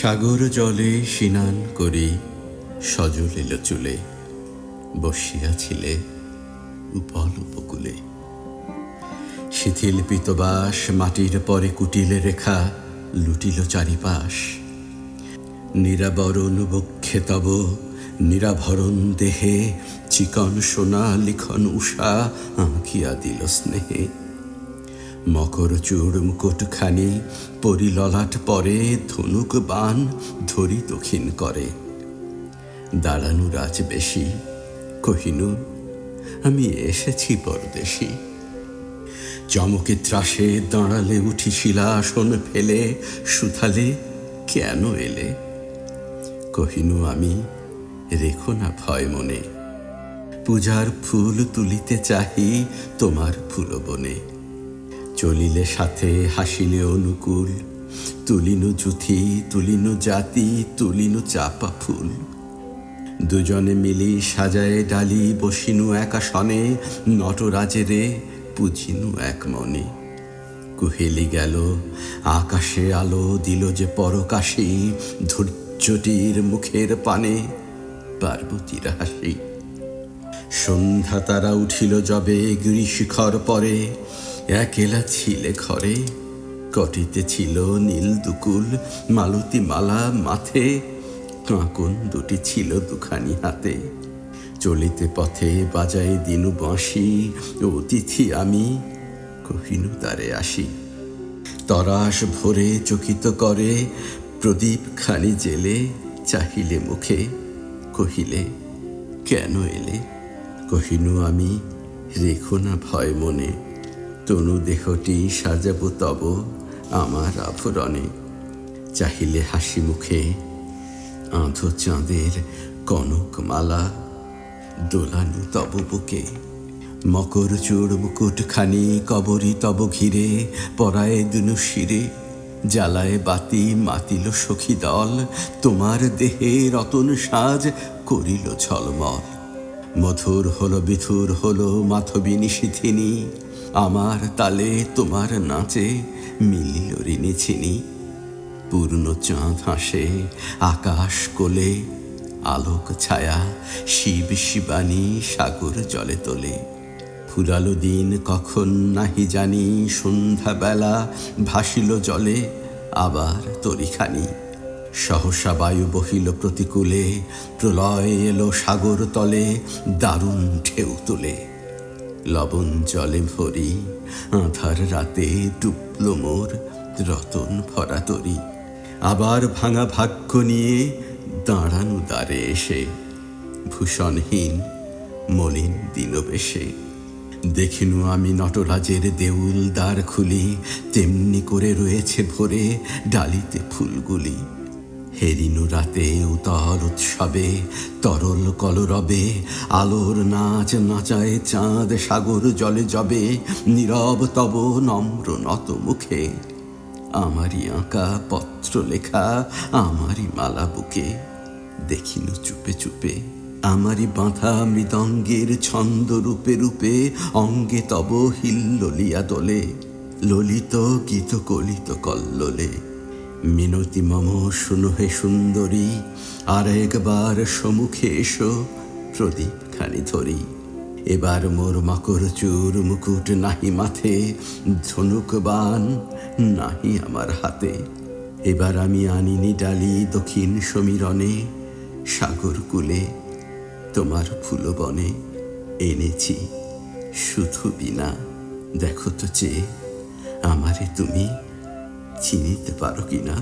সাগর জলে স্নান করি, সজল এলো চুলে বসিয়াছিলে বল উপকূলে। শিথিল পিতবাস মাটির পরে কুটিলে রেখা লুটিল চারিপাশ। নিরাবরণ বক্ষে তব, নিরাভরণ দেহে, চিকন সোনা লিখন উষা আঁকিয়া দিল স্নেহে। মকর চূড় মুকুটখানি পরিললাট পরে ধনুক বান ধরি দক্ষিণ করে। দাঁড়ানো রাজ বেশি, কহিনু, আমি এসেছি পরদেশী। চমকে ত্রাসে দাঁড়ালে উঠি শিলাসন ফেলে সুথালে কেন এলে? কহিনু, আমি রেখো না ভয় মনে। পূজার ফুল তুলিতে চাহি তোমার ফুল বনে চলিলে সাথে হাসিলে অনুকূল। তুলিনু জুথি, তুলিনু জাতি, তুলিনু চাপা ফুল। দুজনে মিলি সাজায়ে ডালি, বসিনু একাশনে নটরাজেরে পুজিনু এক মনে। কুহেলি গেল, আকাশে আলো দিল যে পরকাশি ধৈর্যটির মুখের পানে পার্বতীর হাসি। সন্ধ্যা তারা উঠিল যবে গিরিশিখর পরে একেলা ছিলে ঘরে কটিতে ছিল নীল দুকুল, মালতী মালা মাথে কাঁকন দুটি ছিল দুখানি হাতে। চলিতে পথে বাজায় দিনু বাঁশি, অতিথি আমি কহিনু তারে আসি। তরাস ভরে চকিত করে, প্রদীপ খানি জেলে, চাহিলে মুখে কহিলে, কেন এলে? কহিনু আমি, রেখো না ভয় মনে। তনু দেহটি সাজাবো তব আমার আভরণে চাহিলে হাসি মুখে আঁধো চাঁদের কনক মালা দোলানু তব বুকে। মকর চূড় মুকুটখানি কবরী তব ঘিরে, পরায় দুনু শিরে, জ্বালায় বাতি মাতিল সখী দল, তোমার দেহে রতন সাজ করিল ঝলমল। মধুর হলো বিথুর হলো মাথবী নিশিথিনী। আমার তালে তোমার নাচে মিলিল ঋণী ছিনি। পূর্ণ চাঁদ হাসে আকাশ কোলে, আলোক ছায়া শিব শিবানী সাগর জলে তোলে। ফুরালো দিন কখন নাহি জানি সন্ধ্যা বেলা ভাসিল জলে, আবার তরিখানি। সহসা বায়ু বহিল প্রতিকূলে, প্রলয় এলো সাগর তলে, দারুণ ঢেউ তুলে। লবণ জলে ভরি, আধার রাতে ডুবল মোর রতন ভরা তরি। আবার ভাঙা ভাগ্য নিয়ে দাঁড়ানো দ্বারে এসে, ভূষণহীন, মলিন দিনবেশে। দেখিনু আমি নটরাজের দেউল দ্বার খুলি, তেমনি করে রয়েছে ভরে ডালিতে ফুলগুলি। হেরিনু রাতে উতর উৎসবে, তরল কলরবে, আলোর নাচ নাচায় চাঁদ সাগর জলে জবে, নীরব তব নম্র নত মুখে। আমারই আঁকা পত্র লেখা, আমারই মালা বুকে। দেখিনু চুপে চুপে, আমারই বাঁধা মৃদঙ্গের ছন্দ রূপে রূপে, অঙ্গে তব হিল্লিয়া দোলে, ললিত গীত কলিত কল্লোলে। মিনতি মম, শুনো হে সুন্দরী, আর একবার সম্মুখে এসো, প্রদীপ খানি ধরি। এবার মোর মকর চুর মুকুট নাহি মাথে, ধনুক বান নাহি আমার হাতে। এবার আমি আনিনি ডালি দক্ষিণ সমীরণে, সাগর কূলে তোমার ফুলবনে এনেছি শুধু বিনা, দেখো তো চেয়ে আমারে তুমি চিনিতে পারো কিনা